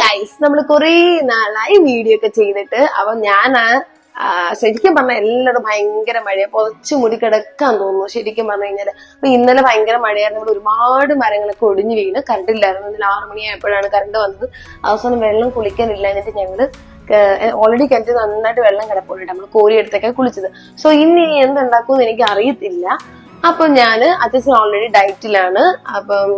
Guys നമ്മൾ കുറേ നാളായി വീഡിയോ ഒക്കെ ചെയ്തിട്ട്. അപ്പൊ ഞാൻ ശരിക്കും പറഞ്ഞ എല്ലാവരും ഭയങ്കര മഴയെ. പൊതച്ചു മുടി കിടക്കാൻ തോന്നുന്നു ശരിക്കും പറഞ്ഞു കഴിഞ്ഞാൽ അപ്പൊ ഇന്നലെ ഭയങ്കര മഴയായിരുന്നു. ഇവിടെ ഒരുപാട് മരങ്ങളൊക്കെ ഒടിഞ്ഞു വീണ്. കറണ്ട് ഇല്ലായിരുന്നു. ഇന്നലെ ആറു മണിയായപ്പോഴാണ് കറണ്ട് വന്നത്. അവസാനം വെള്ളം കുളിക്കാനില്ല എന്നിട്ട് ഞങ്ങൾ ഓൾറെഡി കിണറ്റ് നന്നായിട്ട് വെള്ളം കിടപ്പുണ്ട് നമ്മൾ കോരിയെടുത്തൊക്കെ കുളിച്ചത്. സോ ഇന്ന് ഇനി എന്തുണ്ടാക്കും എനിക്ക് അറിയത്തില്ല അപ്പൊ ഞാൻ അത്യാവശ്യം ഓൾറെഡി ഡയറ്റിലാണ് അപ്പം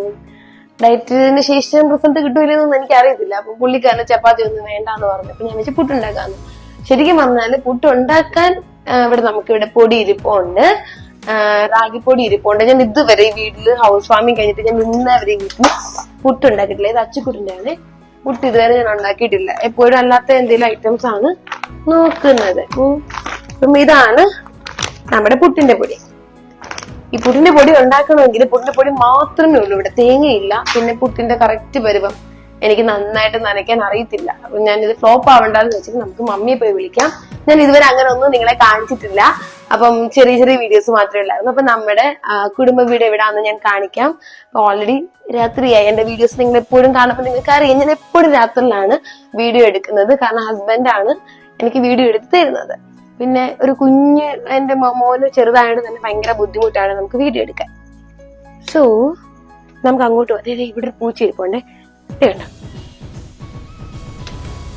ഡയറ്റിന് ശേഷം റിസൾട്ട് കിട്ടൂലെന്നൊന്നും എനിക്ക് അറിയത്തില്ല അപ്പൊ പുള്ളിക്കാരന് ചപ്പാത്തി ഒന്നും വേണ്ടാന്ന് പറഞ്ഞു. അപ്പൊ ഞാൻ വെച്ച് പുട്ടുണ്ടാക്കാന്ന്. ശരിക്കും പറഞ്ഞാൽ പുട്ട് ഉണ്ടാക്കാൻ ഇവിടെ നമുക്ക് ഇവിടെ പൊടി ഇരിപ്പുണ്ട്. റാഗിപ്പൊടി ഇരിപ്പുണ്ട്. ഞാൻ ഇതുവരെ ഈ വീട്ടിൽ ഹൗസ് വാമിങ് കഴിഞ്ഞിട്ട് ഞാൻ ഇന്നവരെ വീട്ടിൽ പുട്ട് ഉണ്ടാക്കിയിട്ടില്ല ഇത് അച്ചുക്കുട്ടിന്റെയാണ് പുട്ട് ഇതുവരെ ഞാൻ ഉണ്ടാക്കിയിട്ടില്ല. എപ്പോഴും അല്ലാത്ത എന്തെങ്കിലും ഐറ്റംസ് ആണ് നോക്കുന്നത്. ഇതാണ് നമ്മുടെ പുട്ടിന്റെ പൊടി. ഈ പുട്ടിന്റെ പൊടി ഉണ്ടാക്കണമെങ്കിൽ പുട്ടിന്റെ പൊടി മാത്രമേ ഉള്ളൂ ഇവിടെ. തേങ്ങയില്ല. പിന്നെ പുട്ടിന്റെ കറക്റ്റ് പരുവം എനിക്ക് നന്നായിട്ട് നനയ്ക്കാൻ അറിയത്തില്ല. അപ്പൊ ഞാൻ ഇത് ഫ്ലോപ്പ് ആവണ്ടെന്ന് വെച്ചിട്ട് നമുക്ക് മമ്മിയെ പോയി വിളിക്കാം. ഞാൻ ഇതുവരെ അങ്ങനെ ഒന്നും നിങ്ങളെ കാണിച്ചിട്ടില്ല. അപ്പം ചെറിയ ചെറിയ വീഡിയോസ് മാത്രമേ ഉള്ളായിരുന്നു. അപ്പൊ നമ്മുടെ കുടുംബ വീട് എവിടാന്ന് ഞാൻ കാണിക്കാം. ഓൾറെഡി രാത്രിയായി. എന്റെ വീഡിയോസ് നിങ്ങൾ എപ്പോഴും കാണുമ്പോൾ നിങ്ങൾക്ക് അറിയാം. ഞാൻ എപ്പോഴും രാത്രിയിലാണ് വീഡിയോ എടുക്കുന്നത്. കാരണം ഹസ്ബൻഡാണ് എനിക്ക് വീഡിയോ എടുത്ത് തരുന്നത്. പിന്നെ ഒരു കുഞ്ഞ് എന്റെ മോ- മോന് ചെറുതായത് തന്നെ ഭയങ്കര ബുദ്ധിമുട്ടാണ്. നമുക്ക് വീഡിയോ എടുക്കാൻ. സോ നമുക്ക് അങ്ങോട്ട് ദേ, ഇവിടെ പൂച്ച ഇരിപ്പുണ്ടേ. ഞങ്ങളിവിടെ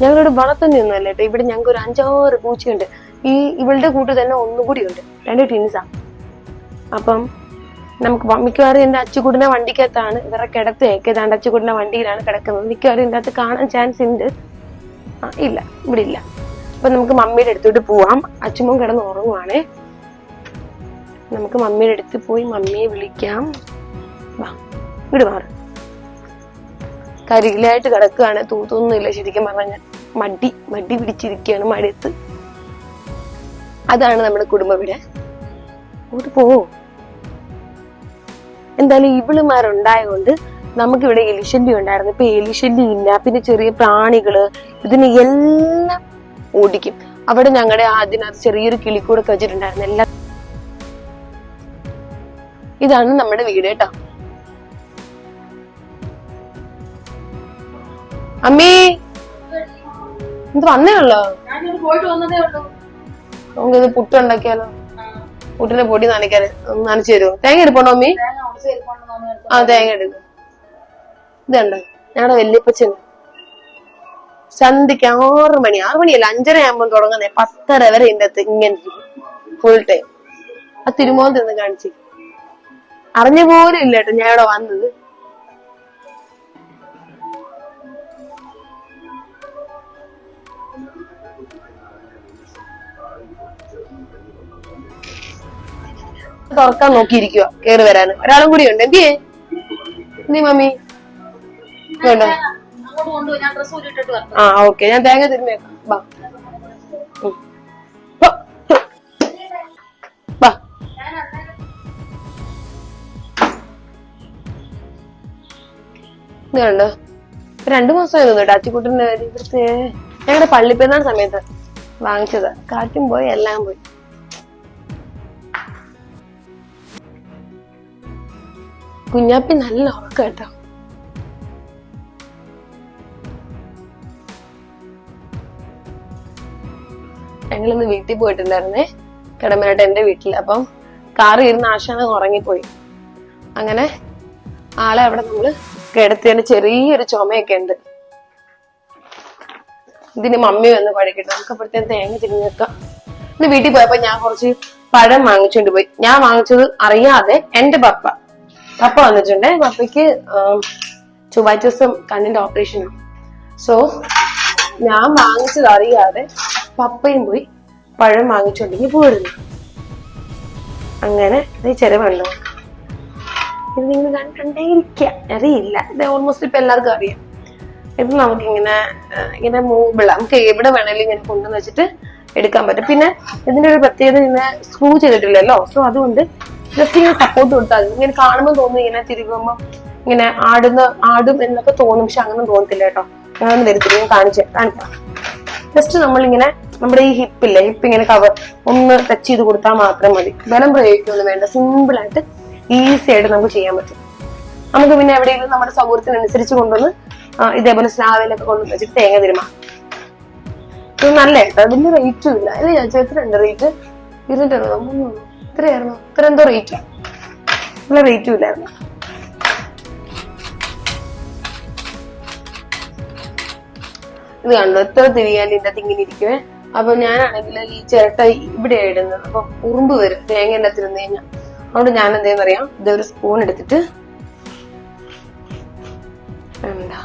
ഞങ്ങളിവിടെ വളർത്തുന്നൊന്നുമല്ല കേട്ടോ ഇവിടെ ഞങ്ങൾക്ക് ഒരു അഞ്ചാറ് പൂച്ചയുണ്ട്. ഈ ഇവളുടെ കൂട്ട് തന്നെ ഒന്നും കൂടി ഉണ്ട്. രണ്ട് ടിൻസാ അപ്പം നമുക്ക് മിക്കവാറും എന്റെ അച്ചുകൂടിനെ വണ്ടിക്കകത്താണ് ഇവരെ കിടത്തേക്ക് ഏതാണ്ട് അച്ചുകൂടിനെ വണ്ടിയിലാണ് കിടക്കുന്നത്. മിക്കവാറും ഇതിനകത്ത് കാണാൻ ചാൻസ് ഉണ്ട്. ഇല്ല. ഇവിടെ ഇല്ല. അപ്പൊ നമുക്ക് മമ്മിയുടെ അടുത്തോട്ട് പോവാം. അച്ഛമ്മ കിടന്ന് ഉറങ്ങുവാണേ. നമുക്ക് മമ്മിയുടെ അടുത്ത് പോയി മമ്മിയെ വിളിക്കാം. വാ ഇവിടെ മാറ്. കരികിലായിട്ട് കിടക്കുകയാണ്. തൂത്തൊന്നുമില്ല ശരിക്കും പറഞ്ഞാൽ. മടി മടി പിടിച്ചിരിക്കുകയാണ് മഴയത്ത് അതാണ് നമ്മുടെ കുടുംബം ഇവിടെ അങ്ങോട്ട് പോവോ എന്തായാലും ഇവളുമാരുണ്ടായതുകൊണ്ട് നമുക്കിവിടെ എലിശല്യം ഉണ്ടായിരുന്നു. ഇപ്പൊ എലിശല്യം ഇല്ല. പിന്നെ ചെറിയ പ്രാണികൾ ഇതിന് എല്ലാം ഓടിക്കും. അവിടെ ഞങ്ങളുടെ അതിനകത്ത് ചെറിയൊരു കിളിക്കൂടൊക്കെ വെച്ചിട്ടുണ്ടായിരുന്നു. എല്ലാം ഇതാണ് നമ്മുടെ വീട് കേട്ടോ. അമ്മേ ഇത് വന്നേ ഉള്ളോ? നമുക്ക് നമുക്കിത് പുട്ടുണ്ടാക്കിയാലോ പുട്ടിന്റെ പൊടി നനയ്ക്കാൻ നനച്ചു തരുമോ തേങ്ങ എടുപ്പണോ അമ്മി. ആ തേങ്ങ എടുക്കും. ഇതുണ്ടോ? ഞങ്ങളുടെ വല്യപ്പച്ചൻ. സന്ധ്യക്ക് ആറ് മണി ആറ് മണിയല്ല അഞ്ചര ആകുമ്പോൾ തുടങ്ങുന്നേ പത്തര വരെ ഇതിന്റെ അകത്ത് ഇങ്ങനെ ഫുൾ ടൈം ആ തിരുമോൻ തിന്ന് കാണിച്ചു. അറിഞ്ഞ പോലും ഇല്ല കേട്ടോ ഞാൻ ഇവിടെ വന്നത്. തുറക്കാൻ നോക്കിയിരിക്കുക കേറി വരാൻ. ഒരാളും കൂടി ഉണ്ട്. എന്തിയേ? നീ മമ്മി? വേണ്ട. അങ്ങോട്ട് ആ ഓക്കെ ഞാൻ തേങ്ങ തിരുമേക്കാം ബാ. ബാ. രണ്ടു മാസമായി തോന്നുന്നു അച്ചിക്കുട്ടിന്റെ ഇവിടുത്തെ ഞങ്ങളുടെ പള്ളിപ്പെരുന്നാൾ സമയത്ത് വാങ്ങിച്ചത്. കാറ്റും പോയി എല്ലാം പോയി. കുഞ്ഞാപ്പി നല്ല ഉറക്കം കേട്ടോ ഞങ്ങളിന്ന് വീട്ടിൽ പോയിട്ടുണ്ടായിരുന്നേ. കിടമ്പനായിട്ട് എന്റെ വീട്ടിൽ. അപ്പം കാർ ഇരുന്ന് ആശാന ഉറങ്ങിപ്പോയി. അങ്ങനെ ആളെ അവിടെ നമ്മൾ കിടത്തിയതിന് ചെറിയൊരു ചുമയൊക്കെ ഉണ്ട്. ഇതിന് മമ്മി വന്ന് പഴക്കിട്ട് നമുക്ക് അപ്പോഴത്തേക്ക് തേങ്ങ തിരിഞ്ഞ് വെക്കാം. ഇന്ന് വീട്ടിൽ പോയപ്പോ ഞാൻ കുറച്ച് പഴം വാങ്ങിച്ചുകൊണ്ട് പോയി. ഞാൻ വാങ്ങിച്ചത് അറിയാതെ എന്റെ പപ്പ. പപ്പ വന്നിട്ടുണ്ട്. പപ്പയ്ക്ക് ചൊവ്വാഴ്ച ദിവസം കണ്ണിന്റെ ഓപ്പറേഷനാണ് സോ ഞാൻ വാങ്ങിച്ചത് അറിയാതെ പപ്പയും പോയി പഴം വാങ്ങിച്ചുണ്ടെങ്കിൽ പോയിരുന്നു അങ്ങനെ അത് ചെലവുണ്ടോ ഇത് നിങ്ങൾ കണ്ടിട്ടുണ്ടേയിരിക്കാം അറിയില്ല. ഇത് ഓൾമോസ്റ്റ് ഇപ്പൊ എല്ലാവർക്കും അറിയാം. ഇത് നമുക്കിങ്ങനെ ഇങ്ങനെ മൂവിള നമുക്ക് എവിടെ വേണമെങ്കിലും ഇങ്ങനെ കൊണ്ടുവന്ന് വെച്ചിട്ട് എടുക്കാൻ പറ്റും. പിന്നെ ഇതിന്റെ ഒരു പ്രത്യേകത ഇങ്ങനെ സ്ക്രൂ ചെയ്തിട്ടില്ലല്ലോ. സോ അതുകൊണ്ട് ജസ്റ്റ് ഇങ്ങനെ സപ്പോർട്ട് കൊടുത്താൽ ഇങ്ങനെ കാണുമ്പോൾ തോന്നുന്നു ഇങ്ങനെ തിരികുമ്പോൾ ഇങ്ങനെ ആടുന്ന ആടും എന്നൊക്കെ തോന്നും. പക്ഷെ അങ്ങനെ തോന്നത്തില്ല കേട്ടോ. ഞാൻ വരുത്തി കാണിച്ചു കാണിക്കാം ജസ്റ്റ് നമ്മളിങ്ങനെ നമ്മുടെ ഈ ഹിപ്പില്ലേ ഹിപ്പ് ഇങ്ങനെ കവർ ഒന്ന് ടച്ച് ചെയ്ത് കൊടുത്താൽ മാത്രം മതി. ബലം പ്രയോഗിക്കൊന്നും വേണ്ട. സിമ്പിൾ ആയിട്ട് ഈസി ആയിട്ട് നമുക്ക് ചെയ്യാൻ പറ്റും. നമുക്ക് പിന്നെ എവിടെയെങ്കിലും നമ്മുടെ സൗകര്യത്തിനനുസരിച്ച് കൊണ്ടുവന്ന് ഇതേപോലെ സ്ലാവിലൊക്കെ കൊണ്ടു വെച്ചിട്ട് തേങ്ങ തിരുമ. ഇത് നല്ല കേട്ടോ റേറ്റും ഇല്ല. അല്ലേ ഞാൻ എത്ര ഉണ്ട് റേറ്റ് ഇരുന്നൂറ്ററുപതോ ഇത്രയായിരുന്നു. ഇത്ര എന്തോ റേറ്റ് നല്ല റേറ്റും ഇല്ലായിരുന്നു. ഇത് കണ്ടോ? എത്ര തിരിയാൻ ഇതിന്റെ അകത്ത് ഇങ്ങനെ ഇരിക്കുവേ? അപ്പൊ ഞാനാണെങ്കിൽ ഈ ചിരട്ട ഇവിടെ ഇടുന്നത്. അപ്പൊ ഉറുമ്പ് വരും തേങ്ങ എല്ലാം തിരുന്ന് കഴിഞ്ഞാൽ അതുകൊണ്ട് ഞാൻ എന്തേന്ന് അറിയാം ഇതൊരു സ്പൂൺ എടുത്തിട്ട് എന്താ?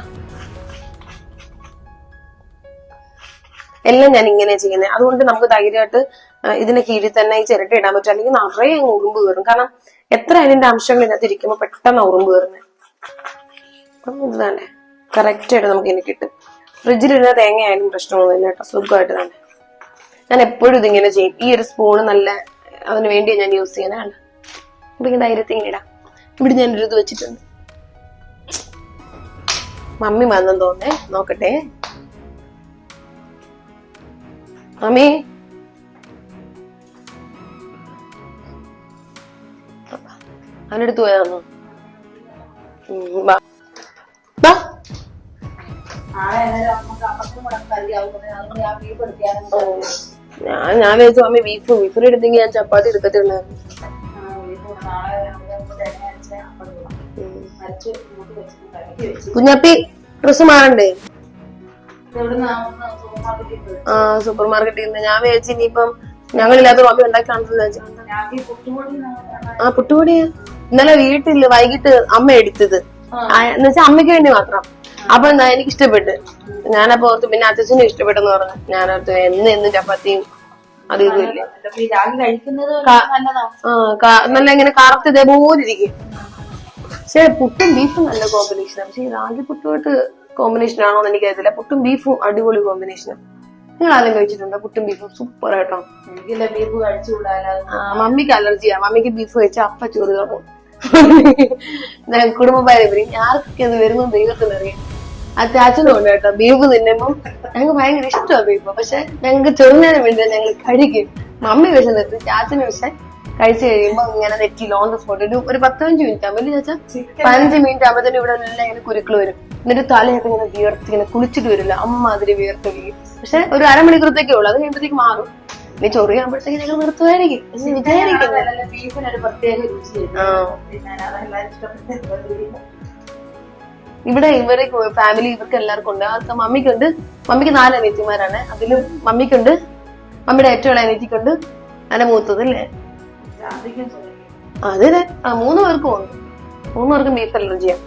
എല്ലാം ഞാൻ ഇങ്ങനെ ചെയ്യുന്നത് അതുകൊണ്ട് നമുക്ക് ധൈര്യമായിട്ട് ഇതിന് കീഴിൽ തന്നെ ഈ ചിരട്ട ഇടാൻ പറ്റും. അല്ലെങ്കിൽ നിറയെ ഉറുമ്പ് കയറും. കാരണം എത്ര അതിന്റെ അംശങ്ങൾ ഇതിനകത്ത് ഇരിക്കുമ്പോൾ പെട്ടെന്ന് ഉറുമ്പ് കയറുന്നത് അപ്പം ഇത് തന്നെ കറക്റ്റ് ആയിട്ട് നമുക്ക് ഇനി കിട്ടും. ഫ്രിഡ്ജിലിരുന്ന തേങ്ങയായാലും പ്രശ്നമൊന്നുമില്ല കേട്ടോ. സുഖമായിട്ട് തന്നെ ഞാൻ എപ്പോഴും ഇതിങ്ങനെ ചെയ്യും. ഈ ഒരു സ്പൂണ് നല്ല അതിന് വേണ്ടി ഞാൻ യൂസ് ചെയ്യുന്നതാണ്. അപ്പൊ ഇങ്ങനെ ധൈര്യത്തിൽ ഇങ്ങനെ ഇടാം. ഇവിടെ ഞാൻ ഒരു ഇത് വെച്ചിട്ടുണ്ട്. മമ്മി വന്നെന്ന് തോന്നേ നോക്കട്ടെ. മമ്മി. അവനെടുത്ത് പോയാന്നോ ഞാൻ ഞാൻ വിചാരിച്ചു അമ്മ ബീഫ് ബീഫിന് എടുത്തെങ്കിൽ ഞാൻ ചപ്പാത്തി വെച്ച് കുഞ്ഞപ്പി ഡ്രസ് മാറണ്ടേ? ആ സൂപ്പർ മാർക്കറ്റിൽ നിന്ന് ഞാൻ വിചാരിച്ചു ഇനിയിപ്പം ഞങ്ങളില്ലാത്ത മമ്മി ഉണ്ടാക്കി കാണത്തില്ല ഞാൻ ഈ പുട്ടുപൊടി ആ പുട്ടുപൊടിയാ? ഇന്നലെ വീട്ടിൽ വൈകിട്ട് അമ്മ എടുത്തത്. എന്നുവെച്ചാ അമ്മയ്ക്ക് വേണ്ടി മാത്രം. അപ്പൊ എന്താ എനിക്ക് ഇഷ്ടപ്പെട്ട് ഞാനപ്പോ ഓർത്ത് പിന്നെ അച്ഛനും ഇഷ്ടപ്പെട്ടെന്ന് പറഞ്ഞു. ഞാനോർത്ത് എന്ന് എന്നും ചപ്പാത്തിയും അത് ഇതുമില്ല രാഗി നല്ല ഇങ്ങനെ കറുത്ത് ഇതേപോലെ ഇരിക്കും. പക്ഷെ പുട്ടും ബീഫും നല്ല കോമ്പിനേഷനാണ് പക്ഷെ ഈ റാഗി പുട്ടുമായിട്ട് കോമ്പിനേഷൻ ആണോ എന്ന് എനിക്കറിയത്തില്ല. പുട്ടും ബീഫും അടിപൊളി കോമ്പിനേഷനാണ് നിങ്ങൾ ആദ്യം കഴിച്ചിട്ടുണ്ടോ പുട്ടും ബീഫും? സൂപ്പർ ആയിട്ടോ മമ്മിക്ക് അലർജിയാ. മമ്മിക്ക് ബീഫ് കഴിച്ചാൽ അപ്പ ചോറ് കുടുംബ പാരമ്പര്യം ആർക്കൊക്കെ അത് വരുന്നു ദൈവത്തിന് അറിയാം തോന്നുന്നു കേട്ടോ ബീഫ് തിന്നുമ്പോൾ ഞങ്ങൾക്ക് ഭയങ്കര ഇഷ്ടമാണ് ബീഫ് പക്ഷെ ഞങ്ങൾക്ക് ചെറുന്നതിന് വേണ്ടി ഞങ്ങൾ കഴിക്കും മമ്മി വിശന്നിട്ട് ചാച്ചന് പക്ഷെ കഴിച്ചു കഴിയുമ്പോൾ ഇങ്ങനെ നെറ്റി ലോങ് സ്പോട്ട് ഒരു ഒരു പത്തഞ്ച് മിനിറ്റ് ആകുമ്പോൾ ചാച്ച? പതിനഞ്ച് മിനിറ്റ് ആകുമ്പോൾ തന്നെ ഇവിടെ എല്ലാം ഇങ്ങനെ കുരുക്കൾ വരും. എന്നിട്ട് തലയൊക്കെ ഇങ്ങനെ വിയർത്ത് ഇങ്ങനെ കുളിച്ചിട്ട് വരില്ല. അമ്മ അതിന് വിയർത്ത് വീഴും പക്ഷെ ഒരു അരമണിക്കൂറത്തേക്കേ ഉള്ളൂ അത് കഴിയുമ്പോഴത്തേക്ക് മാറും. ഇനി ചൊറിയാകുമ്പോഴത്തേക്ക് ഞങ്ങൾ നിർത്തുമായിരിക്കും. എന്ന് ഇവിടെ ഇവരെ ഫാമിലി ഇവർക്ക് എല്ലാവർക്കും ഉണ്ട്. അവർക്ക് മമ്മിക്കുണ്ട് മമ്മിക്ക് നാല് അനിയത്തിമാരാണ്. അതിൽ മമ്മിക്കുണ്ട് മമ്മിയുടെ ഏറ്റവും അനിയത്തിക്കുണ്ട് അതിന്റെ മൂത്തത് അല്ലേ? അതിന് ആ മൂന്ന് പേർക്കും ഉണ്ട്. മൂന്ന് പേർക്കും ബീഫ് അലർജിയാ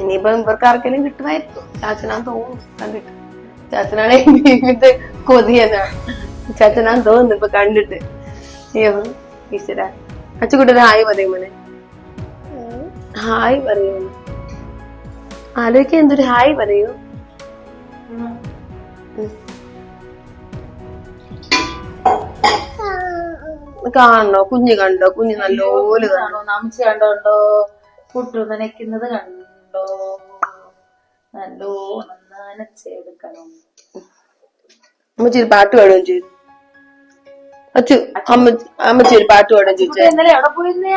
ഇനിയിപ്പോ ഇവർക്ക് ആർക്കെങ്കിലും കിട്ടുമായിരിക്കും ചാച്ചനാന്ന് തോന്നുന്നു. കണ്ടിട്ട്. ചാച്ചനാണെ ബീഫിന്റെ കൊതിയെന്നാ ചാച്ചനാന്ന് തോന്നുന്നു ഇപ്പൊ കണ്ടിട്ട്. അയ്യോ ഈശ്വര. അച്ചുകുട്ടി ഹായ് പറയും മോനെ. ഹായ് പറയൂ ആലോചിക്കാൻ എന്തൊരു ഹായ് പറയൂ. കാണണോ? കുഞ്ഞ് കണ്ടോ? കുഞ്ഞ് നല്ലപോലെ കണ്ടോ? കണ്ടോണ്ടോ പുട്ടു നനയ്ക്കുന്നത് കണ്ടോ? നല്ലോ നനച്ചെടുക്കണം അമ്മച്ചി ഒരു പാട്ട് പാടുകയും ചെയ്തു അച്ചു അമ്മ അമ്മച്ചി ഒരു പാട്ട് പാടുകയും ചോദിച്ചു? ഇന്നലെ എവിടെ പോയിരുന്നേ?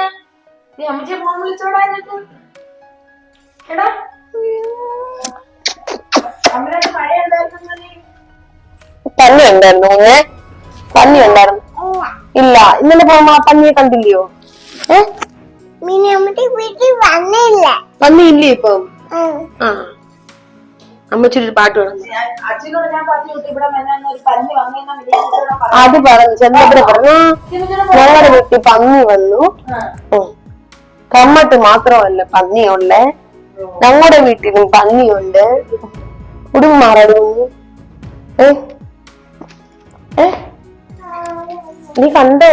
നീ അമ്മച്ചിയെ ഫോൺ വിളിച്ചോടാ എന്നിട്ട്. എടാ പന്നി ഉണ്ടായിരുന്നു കുഞ്ഞെ പന്നി ഉണ്ടായിരുന്നു ഇല്ല ഇന്നലെ പോകുമ്പോ ആ പന്നിയെ കണ്ടില്ലയോ? ഏ? മിനിയമ്മയുടെ വീട്ടിൽ വന്നില്ല. പന്നി ഇല്ലേ ഇപ്പം? ആ. അമ്മച്ചി ഒരു പാട്ട് പറഞ്ഞു അത് പറഞ്ഞു ചെന്നപ്പോ പറഞ്ഞു ഞങ്ങളുടെ വീട്ടിൽ പന്നി വന്നു. കമ്മട്ട് മാത്രമല്ല പന്നിയുള്ളേ. ഞങ്ങളുടെ വീട്ടിലും പന്നിയുണ്ട്. ഉടുമാറടു ഏ ഏ നീ കണ്ടോ?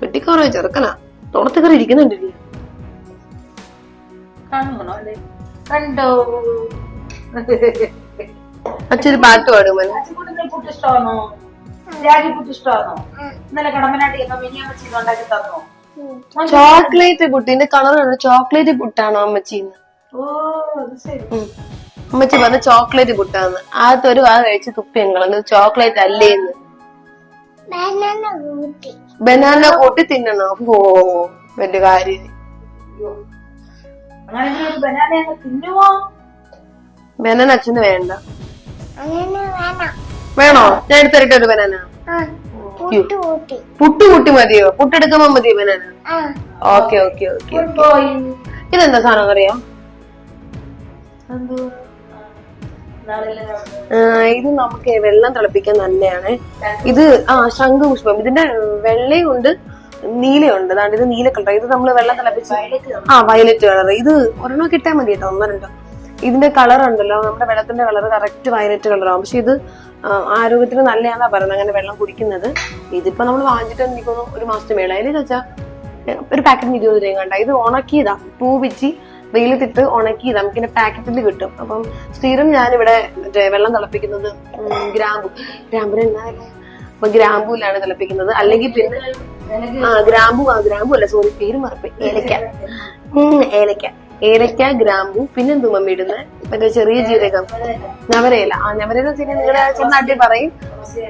കെട്ടിക്കാറോ ചെറുക്കനാ. തോളത്ത് കയറി ഇരിക്കുന്നുണ്ടല്ലേ കണ്ടോ? അച്ഛൊരു പാട്ട് പാടും അച്ഛൻകുട്ടിന് പുട്ട് ഇഷ്ടമാണോ? രാഗി പുട്ട് ഇഷ്ടമാണോ? ഇന്നലെ കടമ്പനാട്ടി എന്നോ മിനിയമ്മച്ചി ഉണ്ടാക്കി തന്നോ? ചോക്ലേറ്റ് പുട്ടിന്റെ കളർ ചോക്ലേറ്റ് പുട്ടാണോ അമ്മച്ചിന്ന്. അമ്മച്ചി പറഞ്ഞ ചോക്ലേറ്റ് കുട്ടാന്ന്. ആദ്യത്തെ ഒരു വാ കഴിച്ച് തുപ്പിയങ്ങൾ ചോക്ലേറ്റ് അല്ലേന്ന് ബനാന കൂട്ടി. തിന്നണോ. ഓ വലിയ കാര്യം. ബനാന അങ്ങ് തിന്നുമോ ബനാന അച്ഛന് വേണ്ട. അങ്ങനെ വേണം? ഞാൻ എടുത്തരട്ടെ ഒരു ബനാന ആ കൂട്ടി കൂട്ടി. പുട്ട് കൂട്ടി മതിയോ? പുട്ടെടുക്കുമ്പോ മതിയോ ബനാന ആ. ഓക്കെ ഓക്കെ ഓക്കെ ഇതെന്താ സാധനം അറിയാം? ഇത് നമുക്ക് വെള്ളം തിളപ്പിക്കാൻ നല്ലതാണ് ഇത് ആ ശംഖുപുഷ്പം. ഇതിന്റെ വെള്ളയുണ്ട് നീലയുണ്ട്. അതാണ് ഇത് നീല കളർ ഇത് നമ്മൾ വെള്ളം തിളപ്പിച്ച് ആ വയലറ്റ് കളർ ഇത് ഒരെണ്ണം കിട്ടാൻ മതി കേട്ടോ ഒന്നോ രണ്ടോ. ഇതിന്റെ കളർ ഉണ്ടല്ലോ നമ്മുടെ വെള്ളത്തിന്റെ കളർ കറക്റ്റ് വയലറ്റ് കളറാവും പക്ഷെ ഇത് ആരോഗ്യത്തിന് നല്ലതാണെന്നാ പറയുന്നത് അങ്ങനെ വെള്ളം കുടിക്കുന്നത്. ഇതിപ്പോ നമ്മൾ വാങ്ങിച്ചിട്ട് എനിക്ക് തോന്നുന്നു ഒരു മാസത്തെ മേള. അതിൽ വെച്ചാ ഒരു പാക്കറ്റിന് ഇരുപത് രൂപ കണ്ട. ഇത് ഉണക്കിയതാ പൂ പിച്ചി വെയിലത്തിട്ട് നമുക്ക് നമുക്കിന്റെ പാക്കറ്റിൽ കിട്ടും. അപ്പം സ്ഥിരം ഞാനിവിടെ മറ്റേ വെള്ളം തിളപ്പിക്കുന്നത് ഗ്രാമ്പു. ഗ്രാമ്പുന്? അപ്പൊ ഗ്രാമ്പൂലാണ് തിളപ്പിക്കുന്നത്. അല്ലെങ്കിൽ പിന്നെ ആ ഗ്രാമ്പു ആ ഗ്രാമ്പു അല്ല സോറി പേര് മറപ്പ്. ഏലക്ക. ഏലക്ക. ഏലക്ക ഗ്രാമ്പു പിന്നെ മമ്മി ഇടുന്നത് മറ്റേ ചെറിയ ജീരകം. നവരയില ആ നവരയില പിന്നെ നിങ്ങളുടെ ചില നാട്ടിൽ പറയും.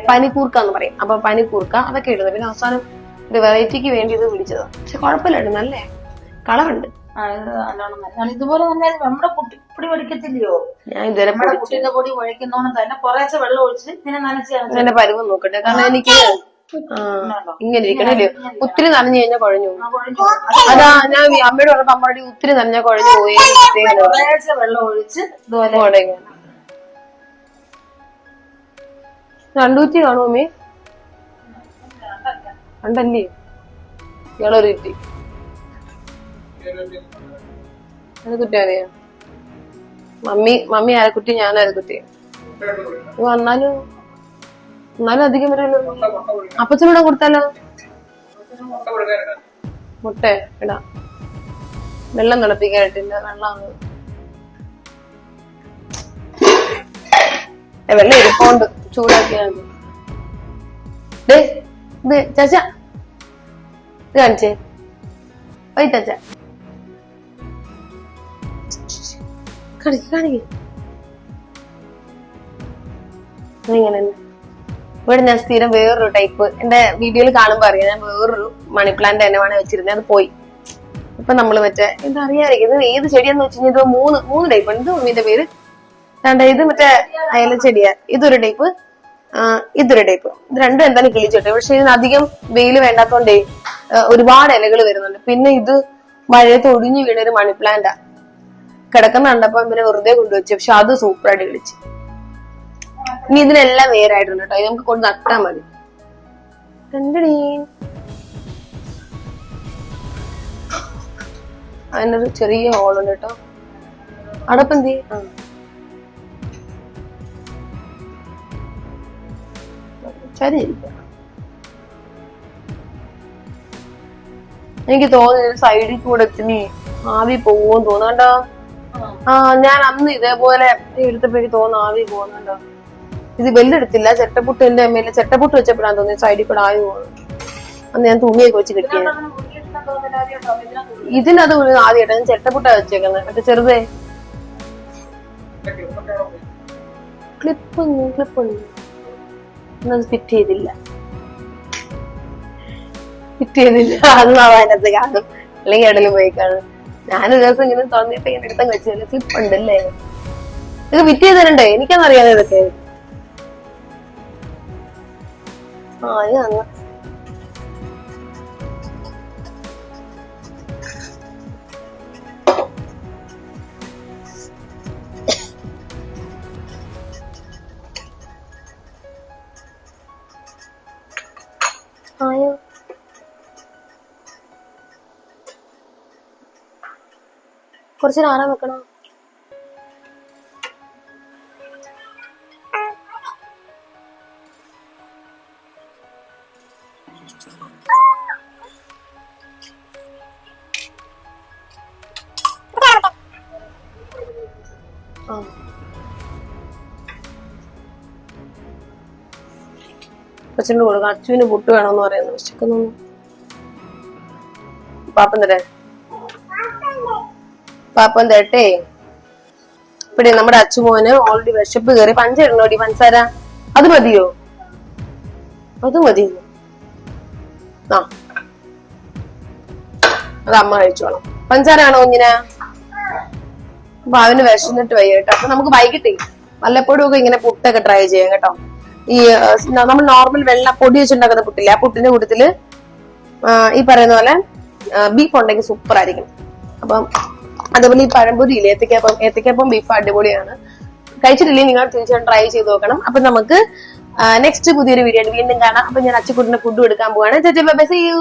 പനിക്കൂർക്ക എന്ന് പറയും. അപ്പൊ പനിക്കൂർക്ക അതൊക്കെ ഇടുന്നത്. പിന്നെ അവസാനം ഒരു വെറൈറ്റിക്ക് വേണ്ടി ഇത് പിടിച്ചത് പക്ഷെ കുഴപ്പമില്ല നല്ലേ കളറുണ്ട്. ആ, ഇത് നല്ലോണം നല്ലതാണ്. ഇതുപോലെ തന്നെ നമ്മുടെ കുട്ടിപ്പൊടി പഠിക്കത്തില്ലയോ ഞാൻ ഇതുവരെ നമ്മുടെ കുട്ടിന്റെ പൊടി ഒഴിക്കുന്നോണം തന്നെ കുറേശ്ശെ വെള്ളം ഒഴിച്ച് പിന്നെ നനച്ചാണ് പരുവം നോക്കട്ടെ. കാരണം എനിക്ക് ഇങ്ങനെ ഇരിക്കണല്ലേ? ഒത്തിരി നനഞ്ഞു കഴിഞ്ഞാൽ കുഴഞ്ഞു അതാ ഞാൻ അമ്മയുടെ പമ്പടി അമ്മയുടെ ഒത്തിരി നനഞ്ഞാൽ കുഴഞ്ഞു പോയി വെള്ളം ഒഴിച്ച് ഇതുപോലെ രണ്ടൂറ്റി കാണുമോ അമ്മേ? രണ്ടല്ലേ. ഇയാളൊരു കുറ്റി കുറ്റിയാനെയാ മമ്മി മമ്മി അരക്കുറ്റി ഞാൻ കുട്ടി? വന്നാലും എന്നാലും അധികം വരല്ലോ അപ്പച്ചനോട് കൊടുത്താലോ? മുട്ട ഇടാം. വെള്ളം തിളപ്പിക്കാനായിട്ടില്ല വെള്ളമാണ് വെള്ളം ഇരിപ്പോണ്ട്. ചൂടാക്കിയാൽ മതി. ചാച്ച. കാണിച്ചേ. വൈ ചാച്ച. ഇങ്ങനെ ഇവിടെ ഞാൻ സ്ഥിരം വേറൊരു ടൈപ്പ് എന്റെ വീഡിയോയിൽ കാണുമ്പോ അറിയാം ഞാൻ വേറൊരു മണി പ്ലാന്റ് തന്നെ വേണേ വെച്ചിരുന്നത് അത് പോയി. ഇപ്പൊ നമ്മൾ മറ്റേ എന്താ അറിയാതിരിക്കും ഇത് ഏത് ചെടിയാന്ന് വെച്ച് കഴിഞ്ഞാൽ ഇത് മൂന്ന് മൂന്ന് ടൈപ്പ് ഉണ്ട്. ഇതിന്റെ പേര്. കണ്ട ഇത് മറ്റേ അയല ചെടിയാ. ഇതൊരു ടൈപ്പ് ഇതൊരു ടൈപ്പ് ഇത് രണ്ടും എന്തായാലും കിളിച്ചോട്ടെ. പക്ഷെ ഇതിന് അധികം വെയിൽ വേണ്ടാത്തോണ്ടേ ഒരുപാട് ഇലകൾ വരുന്നുണ്ട്. പിന്നെ ഇത് മഴയത്ത് ഒടിഞ്ഞു വീണ ഒരു മണി പ്ലാന്റാ കിടക്കുന്ന കണ്ടപ്പോ പിന്നെ വെറുതെ കൊണ്ടുവച്ചു. പക്ഷെ അത് സൂപ്പറായിട്ട് കളിച്ചു. ഇനി ഇതിനെല്ലാം വേറായിട്ടുണ്ട് കേട്ടോ. ഇത് നമുക്ക് കൊണ്ട് നട്ടാ മതി. അതിനൊരു ചെറിയ ഹോളുണ്ട് കേട്ടോ. അടപ്പെന്തി ആ. ശരി എനിക്ക് തോന്നുന്നു സൈഡിൽ കൂടെ എത്തിനി ആവി പോവും തോന്നണ്ടോ ആ ഞാൻ അന്ന് ഇതേപോലെ എടുത്തപ്പോ എനിക്ക് തോന്നുന്നു ആവി പോകുന്നുണ്ടോ? ഇത് വെല്ലെടുത്തില്ല ചെട്ടപ്പുട്ട് എന്റെ അമ്മയിലെ ചെട്ടപ്പുട്ട് വെച്ചപ്പോഴാണ് തോന്നി സൈഡിൽ കൂടെ ആവി പോകുന്നു അന്ന് ഞാൻ തുണിയൊക്കെ വെച്ച് കിട്ടിയത്. ഇതിനത് ആദ്യമായിട്ട് ഞാൻ ചെട്ടപ്പുട്ടാ വെച്ചേക്കുന്നത് മറ്റേ ചെറുതേ. ക്ലിപ്പ് ക്ലിപ്പ് എന്നത് ഫിറ്റ് ചെയ്തില്ല. ഫിറ്റ് ചെയ്തില്ല. അന്ന് അതിനകത്ത് കാണും. അല്ലെങ്കിൽ ഇടയിൽ പോയി കാണും. ഞാനൊരു ദിവസം ഇങ്ങനെ തോന്നിട്ട് ഇങ്ങനെ എടുത്തങ്ങ് വെച്ചില്ല ക്ലിപ്പ് ഉണ്ടല്ലേ? ഇത് വിറ്റ് ചെയ്ത് തരണ്ടേ? എനിക്കൊന്നറിയാതെ ഇതൊക്കെ. ആ ഇത് കുറച്ച് നേരം വെക്കണോ? കൊച്ചിന് കൊടുക്കാം അച്ചുവിന് പുട്ട് വേണമെന്ന് പറയുന്നു. പാപ്പന്തരേ തരേ തേട്ടേ? ഇപ്പടി നമ്മുടെ അച്ചുമോന് ഓൾറെഡി വിശപ്പ് കയറി പഞ്ചിടണോടി പഞ്ചസാര? അത് മതിയോ? അത് മതി. ആ. അത് അമ്മ കഴിച്ചോളാം. പഞ്ചസാര ആണോ കുഞ്ഞിനെ? അപ്പൊ അവന് വിശന്നിട്ട് വയ്യ കേട്ടോ. അപ്പൊ നമുക്ക് വൈകിട്ടേ വല്ലപ്പോഴും ഒക്കെ ഇങ്ങനെ പുട്ടൊക്കെ ട്രൈ ചെയ്യാം കേട്ടോ. ഈ നമ്മൾ നോർമൽ വെള്ള പൊടി വെച്ചുണ്ടാക്കുന്ന പുട്ടില്ല? ആ പുട്ടിന്റെ കൂട്ടത്തിൽ ഈ പറയുന്ന പോലെ ബീഫ് ഉണ്ടെങ്കിൽ സൂപ്പർ ആയിരിക്കും. അപ്പം അതുപോലെ ഈ പഴംപൊരി ഇല്ലേ? ഏത്തക്കപ്പം ഏത്തക്കപ്പം ബീഫ് അടിപൊളിയാണ്. കഴിച്ചിട്ടില്ലെങ്കിൽ നിങ്ങൾ തീർച്ചയായിട്ടും ട്രൈ ചെയ്ത് നോക്കണം. അപ്പൊ നമുക്ക് നെക്സ്റ്റ് പുതിയൊരു വീഡിയോ വീണ്ടും കാണാം. അപ്പൊ ഞാൻ അച്ചുക്കുട്ടിന്റെ ഫുഡ് കൊടുക്കാൻ പോവാണ്. ചേച്ചി ബൈ സീ യു